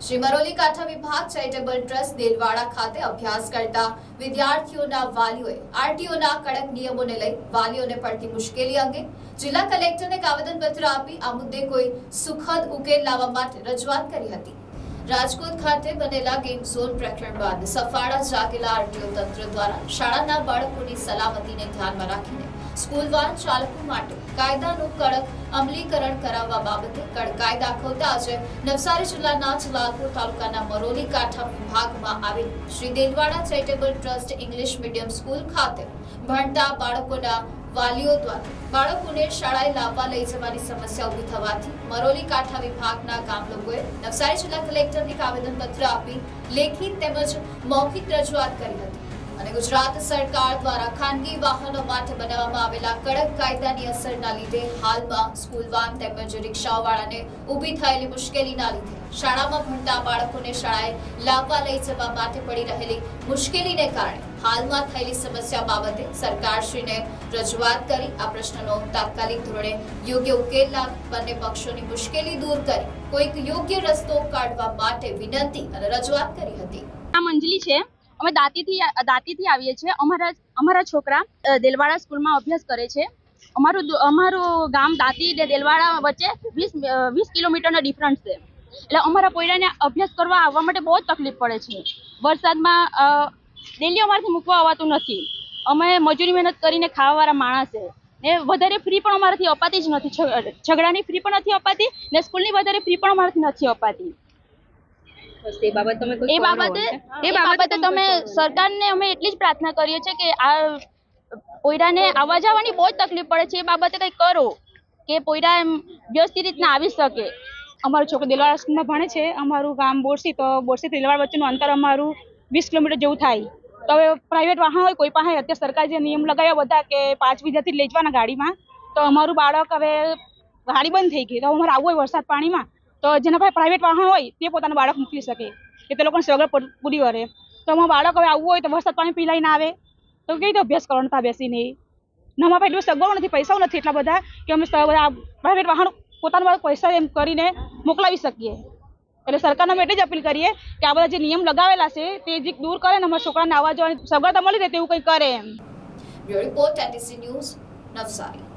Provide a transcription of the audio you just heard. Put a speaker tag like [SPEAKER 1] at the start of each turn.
[SPEAKER 1] શ્રી કાંઠા વિભાગ charitable trust Delwada ખાતે અભ્યાસ કરતા વિદ્યાર્થીઓના વાલીઓએ આરટીઓના કડક નિયમોને લઈ વાલીઓને પડતી મુશ્કેલી અંગે જિલ્લા કલેક્ટરને આવેદનપત્ર આપી આ મુદ્દે કોઈ સુખદ ઉકેલ લાવવા માટે રજૂઆત કરી હતી. રાજકોટ ખાતે બનેલા ગેમ ઝોન પ્રકરણ બાદ સફાળા જાગેલા આરટીઓ તંત્ર દ્વારા શાળાના બાળકોની સલામતીને ધ્યાનમાં રાખીને સ્કૂલ વાન ચાલકો માટે કાયદાનું કડક અમલીકરણ કરાવવા બાબતે કડકાઈ દાખવતા આજે નવસારી જિલ્લાના જલાલપુર તાલુકાના મરોલી કાંઠા વિભાગમાં આવેલ Shri Delwada charitable trust English medium school ખાતે ભણતા બાળકોના વાલીઓ દ્વારા બાળકોને શાળાએ લાવવા લઈ જવાની સમસ્યા ઊભી થવાથી મરોલી કાંઠા વિભાગના ગામ લોકોએ નવસારી જિલ્લા કલેક્ટરને આવેદનપત્ર આપી લેખિત તેમજ મૌખિક રજૂઆત કરી હતી. અને ગુજરાત સરકાર દ્વારા ખાનગી વાહનો માટે બનાવવામાં આવેલા કડક કાયદાની અસરના લીધે હાલમાં સ્કૂલ વાન તેમજ રિક્ષાવાળાને ઊભી થયેલી મુશ્કેલીના લીધે શાળામાં ભણતા બાળકોને શાળાએ લાવવા લઈ જવા માટે પડી રહેલી મુશ્કેલીને કારણે હાલમાં થયેલી સમસ્યા બાબતે સરકારશ્રીને રજૂઆત કરી આ પ્રશ્નનો તાત્કાલિક ધોરણે યોગ્ય ઉકેલ લાવી બંને પક્ષોની મુશ્કેલી દૂર કરી કોઈક યોગ્ય રસ્તો કાઢવા માટે વિનંતી અને રજૂઆત કરી હતી.
[SPEAKER 2] આ મંજલી છે. અમે દાંતીથી દાંતીથી આવીએ છીએ. અમારા અમારા છોકરા દેલવાડા સ્કૂલમાં અભ્યાસ કરે છે. અમારું અમારું ગામ દાંતી ને દેલવાડા વચ્ચે વીસ વીસ કિલોમીટરનો ડિફરન્સ છે. એટલે અમારા પોયરાને અભ્યાસ કરવા આવવા માટે બહુ જ તકલીફ પડે છે. વરસાદમાં ડેલી અમારાથી મૂકવા આવતું નથી. અમે મજૂરી મહેનત કરીને ખાવાવાળા માણસ છે. ને વધારે ફ્રી પણ અમારાથી અપાતી જ નથી. ઝઘડાની ફ્રી પણ નથી અપાતી ને સ્કૂલની વધારે ફ્રી પણ અમારાથી નથી અપાતી.
[SPEAKER 3] બસ એ બાબત તમે કોઈ
[SPEAKER 2] એ બાબતે એ બાબતે તમે સરકારને અમે એટલી જ પ્રાર્થના કરીએ છીએ કે આ પોયરાને આવવા જવાની બહુ જ તકલીફ પડે છે. એ બાબતે કંઈક કરો કે પોયરા એમ વ્યવસ્થિત રીતના આવી શકે.
[SPEAKER 4] અમારો છોકરો દિલવાડા સ્કૂલમાં ભણે છે. અમારું ગામ બોરસી તો બોરસી દિલવાડ વચ્ચેનું અંતર અમારું વીસ કિલોમીટર જેવું થાય. તો હવે પ્રાઇવેટ વાહન હોય કોઈ પાસે અત્યારે સરકારે જે નિયમ લગાવ્યા બધા કે પાંચ વીજાથી લઈ જવાના ગાડીમાં તો અમારું બાળક હવે ગાડી બંધ થઈ ગઈ. તો અમારે આવવું હોય વરસાદ પાણીમાં તો જેના પાસે પ્રાઇવેટ વાહન હોય, તે પોતાનું બાળક મોકલી શકે. કે તે લોકોને સગવડ પૂરી કરે તો અમારું બાળક હવે આવવું હોય તો વરસાદ પાણી પી લઈને આવે. તો કેવી રીતે અભ્યાસ કરવાનો ત્યાં બેસીને? ને અમારા પાસે એટલું સગવડ નથી, પૈસાઓ નથી એટલા બધા કે અમે બધા પ્રાઇવેટ વાહન પોતાના બાળક પૈસા એમ કરીને મોકલાવી શકીએ. એટલે સરકારને અમે એટલી જ અપીલ કરીએ કે આ બધા જે નિયમ લગાવેલા છે, તે જે દૂર કરે ને અમારા છોકરાને આવવા જવાની સગવડતા મળી રહે તેવું કંઈ કરે એમ.
[SPEAKER 1] Report news Navsari.